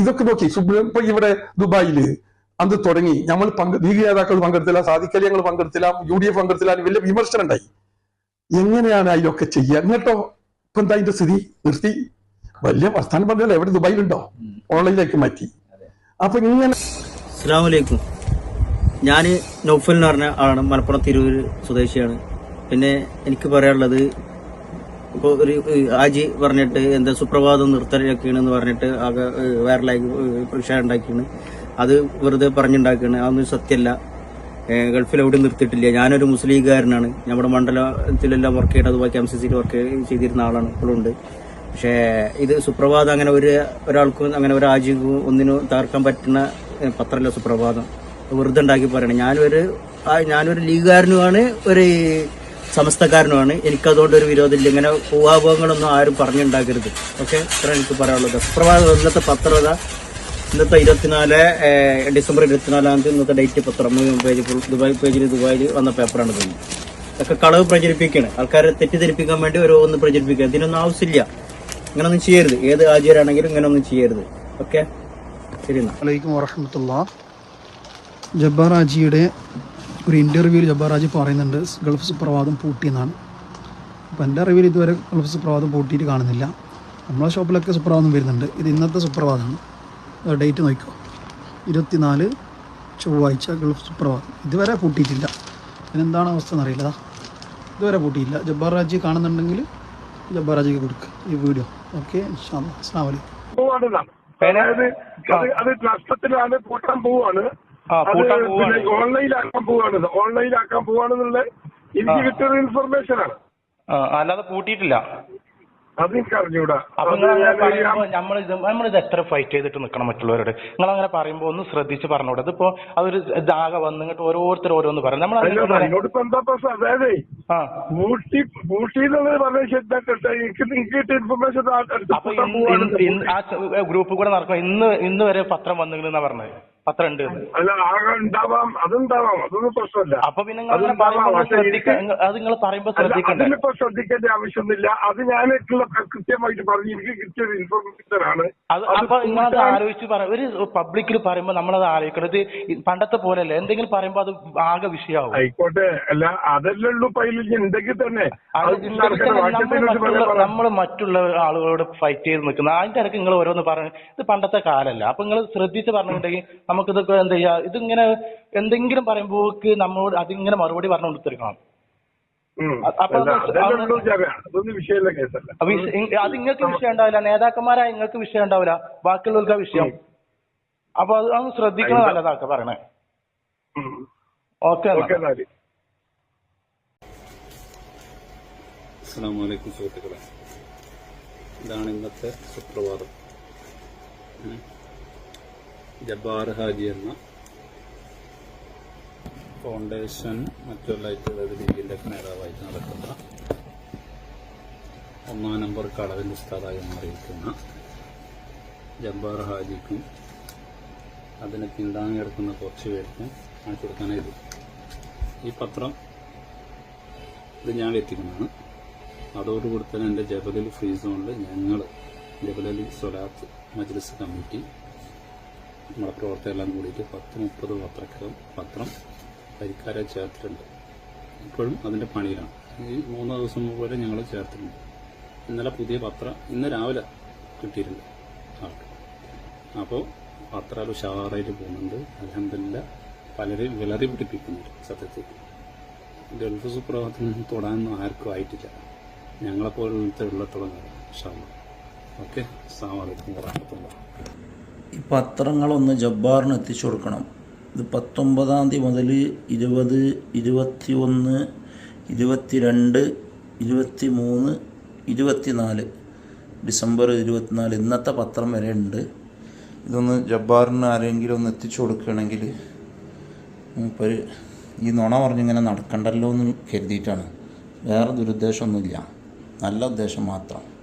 ഇതൊക്കെ നോക്കി. സുപ്രീം ഇപ്പൊ ഇവിടെ ദുബായിൽ അന്ന് തുടങ്ങി. നമ്മൾ പങ്ക് ലീഗ് നേതാക്കൾ പങ്കെടുത്തില്ല സാധിക്കലി ഞങ്ങൾ പങ്കെടുത്തില്ല യു ഡി എഫ് പങ്കെടുത്തില്ല വലിയ വിമർശനം ഉണ്ടായി എങ്ങനെയാണ് അതിലൊക്കെ ചെയ്യുക എന്നിട്ടോ? ഇപ്പൊ എന്താ അതിന്റെ സ്ഥിതി? നിർത്തി. വലിയ പ്രസ്ഥാനം പറഞ്ഞല്ലോ എവിടെ? ദുബായിലുണ്ടോ? ഓൺലൈനിലേക്ക് മാറ്റി. അപ്പൊ ഇങ്ങനെ അസ്സാമലൈക്കും ഞാൻ നൗഫൽ എന്ന് പറഞ്ഞ ആളാണ്. മലപ്പുറം തിരൂര് സ്വദേശിയാണ്. പിന്നെ എനിക്ക് പറയാനുള്ളത് ഇപ്പോൾ ഒരു ആജി പറഞ്ഞിട്ട് എന്താ സുപ്രഭാതം എന്ന് പറഞ്ഞിട്ട് ആകെ വൈറലായി പ്രക്ഷ ഉണ്ടാക്കിയാണ്. അത് വെറുതെ പറഞ്ഞുണ്ടാക്കുകയാണ് അതൊന്നും സത്യമല്ല. ഗൾഫിൽ എവിടെയും നിർത്തിയിട്ടില്ല. ഞാനൊരു മുസ്ലിം ലീഗുകാരനാണ് നമ്മുടെ മണ്ഡലത്തിലെല്ലാം വർക്ക് അതുപോലെ എം സി സിയിൽ വർക്ക് ചെയ്തിരുന്ന ആളാണ്. ഇപ്പോഴും ഉണ്ട്. പക്ഷേ ഇത് സുപ്രഭാതം അങ്ങനെ ഒരു ഒരാൾക്കും അങ്ങനെ ഒരു ആജിക്കും ഒന്നിനും തകർക്കാൻ പറ്റുന്ന പത്രമല്ല സുപ്രഭാതം. വെറുതെ ഉണ്ടാക്കി പറയണം. ഞാനൊരു ഞാനൊരു ലീഗുകാരനുമാണ്. ഒരു സമസ്തക്കാരനുമാണ് എനിക്കതുകൊണ്ട് ഒരു വിരോധമില്ല. ഇങ്ങനെ ഊഹാഭോഗങ്ങളൊന്നും ആരും പറഞ്ഞുണ്ടാക്കരുത്. ഓക്കെ? ഇത്ര എനിക്ക് പറയാനുള്ളത്. സുപ്രഭാതം ഇന്നത്തെ പത്രത ഇന്നത്തെ ഇരുപത്തിനാല് ഡിസംബർ ഇരുപത്തിനാലാം തീയതി ഇന്നത്തെ ഡേറ്റ് പത്രം. പേജ് ദുബായ് പേജിൽ ദുബായിൽ വന്ന പേപ്പറാണ് തോന്നുന്നത് ഇതൊക്കെ കളവ് പ്രചരിപ്പിക്കുകയാണ്. ആൾക്കാരെ തെറ്റിദ്ധരിപ്പിക്കാൻ വേണ്ടി ഓരോ ഒന്ന് പ്രചരിപ്പിക്കുക. ഇതിനൊന്നും ആവശ്യമില്ല. ഇങ്ങനൊന്നും ചെയ്യരുത്. ഏത് ആചാരാണെങ്കിലും ഇങ്ങനൊന്നും ചെയ്യരുത്. ഓക്കെ? ശരി വറഹമത്തുള്ള ജബ്ബാർ ഹാജിയുടെ ഒരു ഇന്റർവ്യൂവിൽ ജബ്ബാർ ഹാജി പറയുന്നുണ്ട് ഗൾഫ് സുപ്രഭാതം പൂട്ടിയെന്നാണ്. അപ്പോൾ എന്റെ അറിവിൽ ഇതുവരെ ഗൾഫ് സുപ്രഭാതം പൂട്ടിയിട്ട് കാണുന്നില്ല. നമ്മളെ ഷോപ്പിലൊക്കെ സുപ്രഭാതം വരുന്നുണ്ട്. ഇത് ഇന്നത്തെ സുപ്രഭാതമാണ്. ഡേറ്റ് നോക്കിക്കോ. ഇരുപത്തിനാല് ചൊവ്വാഴ്ച ഗൾഫ് സുപ്രഭാതം. ഇതുവരെ പൂട്ടിയിട്ടില്ല. ഇതിനെന്താണ് അവസ്ഥ എന്നറിയില്ല. ഇതുവരെ പൂട്ടിയില്ല ജബ്ബാർ രാജി കാണുന്നുണ്ടെങ്കിൽ ജബ്ബാർ രാജിക്ക് കൊടുക്കുക ഈ വീഡിയോ. ഓക്കെ അസ്സാം വലൈക്കും അതായത് അത് അത് നഷ്ടത്തിലാണ് പൂട്ടാൻ പോവാണ്. പൂട്ടാൻ പോവാണ്. ഓൺലൈനാക്കാൻ പോവാണെന്നുള്ള എനിക്ക് കിട്ടിയ ഇൻഫർമേഷൻ ആണ്. അല്ലാതെ പൂട്ടിയിട്ടില്ല അത് എനിക്ക് അറിഞ്ഞൂടാ. അപ്പൊ നമ്മളിത് നമ്മളിത് എത്ര ഫൈറ്റ് ചെയ്തിട്ട് നിൽക്കണം മറ്റുള്ളവരോട്? നിങ്ങൾ അങ്ങനെ പറയുമ്പോ ഒന്ന് ശ്രദ്ധിച്ച് പറഞ്ഞോട്. ഇതിപ്പോ അതൊരു ഇതാകെ വന്ന് ഇങ്ങോട്ട് ഓരോരുത്തർ ഓരോന്ന് പറയും. നമ്മൾ അതായത് ആ. പൂട്ടി പൂട്ടി എന്നുള്ളത് പറഞ്ഞ എനിക്ക് കിട്ടിയ ഇൻഫർമേഷൻ അപ്പൊ ആ ഗ്രൂപ്പ് കൂടെ നടക്കണം ഇന്ന് ഇന്ന് വരെ പത്രം വന്നിരുന്നാ പറഞ്ഞത്? പത്രം ഉണ്ട് എന്ന്. അല്ല ആകെ ഉണ്ടാവാം അതുണ്ടാവാം. അതൊന്നും പ്രശ്നമല്ല. അപ്പൊ പിന്നെ നിങ്ങൾ ശ്രദ്ധിക്ക അത് നിങ്ങൾ പറയുമ്പോ അല്ല, ശ്രദ്ധിക്കണ്ടേ? അതിലിപ്പോ ശ്രദ്ധിക്കേണ്ട ആവശ്യമൊന്നുമില്ല. അത് ഞാനായിട്ടുള്ള കൃത്യമായിട്ട് പറഞ്ഞു. എനിക്ക് കിട്ടിയ ഇൻഫർമേഷൻ ആണ്. അത് അപ്പൊ നിങ്ങളത് ആലോചിച്ച് പറ ഒരു പബ്ലിക്കിൽ പറയുമ്പോ നമ്മളത് ആലോചിക്കണം. ഇത് പണ്ടത്തെ പോലെയല്ല. എന്തെങ്കിലും പറയുമ്പോ അത് ആകെ വിഷയമാവും ആയിക്കോട്ടെ. അല്ല അതല്ലേ ഉള്ളൂ പൈലിൽ ഉണ്ടെങ്കിൽ തന്നെ. അത് മറ്റുള്ള നമ്മൾ മറ്റുള്ള ആളുകളോട് ഫൈറ്റ് ചെയ്ത് നിൽക്കുന്ന അതിന്റെ ഇടയ്ക്ക് നിങ്ങൾ ഓരോന്ന് പറഞ്ഞു ഇത് പണ്ടത്തെ കാലല്ല. അപ്പൊ നിങ്ങൾ ശ്രദ്ധിച്ച് പറഞ്ഞിട്ടുണ്ടെങ്കിൽ നമുക്കിതൊക്കെ എന്ത് ചെയ്യാ? ഇതിങ്ങനെ എന്തെങ്കിലും പറയുമ്പോക്ക് നമ്മളോട് അതിങ്ങനെ മറുപടി പറഞ്ഞു കൊടുത്തിരിക്കണം. അത് അതല്ലേ അത് ഉള്ളൂ ചായ. അതൊന്നും വിഷയമുള്ള കേസല്ല. അപ്പൊ ഈ- ഇ- അത് നിങ്ങൾക്ക് വിഷയം ഉണ്ടാവില്ല. നേതാക്കന്മാരായ നിങ്ങൾക്ക് വിഷയം ഉണ്ടാവില്ല. ബാക്കിയുള്ളവർക്ക് ആ വിഷയം. അപ്പൊ അത് അങ്ങ് ശ്രദ്ധിക്കണം നല്ലതാക്ക പറയണേ. ഓക്കെ അസ്സാം വലൈക്കും സുഹൃത്തുക്കളെ. ഇതാണ് ഇന്നത്തെ സുപ്രഭാതം. ജബ്ബാർ ഹാജി എന്ന ഫൗണ്ടേഷൻ മറ്റുള്ള ഒക്കെ നേതാവായിട്ട് നടക്കുന്ന ഒന്നാം നമ്പർ കളവിന്റെ ഉസ്താദായി മാറിയിരിക്കുന്ന ജബ്ബാർ ഹാജിക്കും അതിനെ പിന്താങ്ങി കിടക്കുന്ന കുറച്ച് പേർക്കും കാണിച്ചു കൊടുക്കാനായത് ഈ പത്രം ഇത് ഞാൻ എത്തിക്കുന്നതാണ് അതോടുകൂടി തന്നെ എന്റെ ജബലിൽ ഫ്രീ സോണിൽ ഞങ്ങൾ ജബലലി സൊലാത്ത് മജ്ലിസ് കമ്മിറ്റി നമ്മുടെ പ്രവർത്തകരെല്ലാം കൂടിയിട്ട് പത്ത് മുപ്പത് പത്രക്കകം പത്രം പരിക്കാരെ ചേർത്തിട്ടുണ്ട്. ഇപ്പോഴും അതിന്റെ പണിയിലാണ്. ഈ മൂന്ന് ദിവസം പോലെ ഞങ്ങൾ ചേർത്തിട്ടുണ്ട്. ഇന്നലെ പുതിയ പത്രം ഇന്ന് രാവിലെ കിട്ടിയിട്ടുണ്ട് ആൾക്ക്. അപ്പോൾ പത്രം ഉഷാറായിട്ട് പോകുന്നുണ്ട്. അലഹമില്ല പലരെയും വിളറി പിടിപ്പിക്കുന്നുണ്ട് സത്യത്തിൽ. ഗൾഫ് സുപ്രഭാതത്തിൽ തൊടാനൊന്നും ആർക്കും ആയിട്ടില്ല. ഞങ്ങളെപ്പോലത്തെ ഉള്ളത്തോളം ഷാ ഓക്കെ? അസ്സാം വലൈക്കും വാഹമത്തുള്ള ഈ പത്രങ്ങളൊന്ന് ജബ്ബാറിന് എത്തിച്ചു കൊടുക്കണം. ഇത് പത്തൊമ്പതാം തീയതി മുതൽ ഇരുപത് ഇരുപത്തി ഒന്ന് ഇരുപത്തി രണ്ട് ഇരുപത്തി മൂന്ന് ഇരുപത്തിനാല് ഡിസംബർ ഇരുപത്തിനാല് ഇന്നത്തെ പത്രം വരെ ഉണ്ട്. ഇതൊന്ന് ജബ്ബാറിന് ആരെങ്കിലും ഒന്ന് എത്തിച്ചു കൊടുക്കുകയാണെങ്കിൽ മൂപ്പര് ഈ നുണ പറഞ്ഞിങ്ങനെ നടക്കണ്ടല്ലോ എന്ന് കരുതിയിട്ടാണ്. വേറെ ദുരുദ്ദേശമൊന്നുമില്ല. നല്ല ഉദ്ദേശം മാത്രം.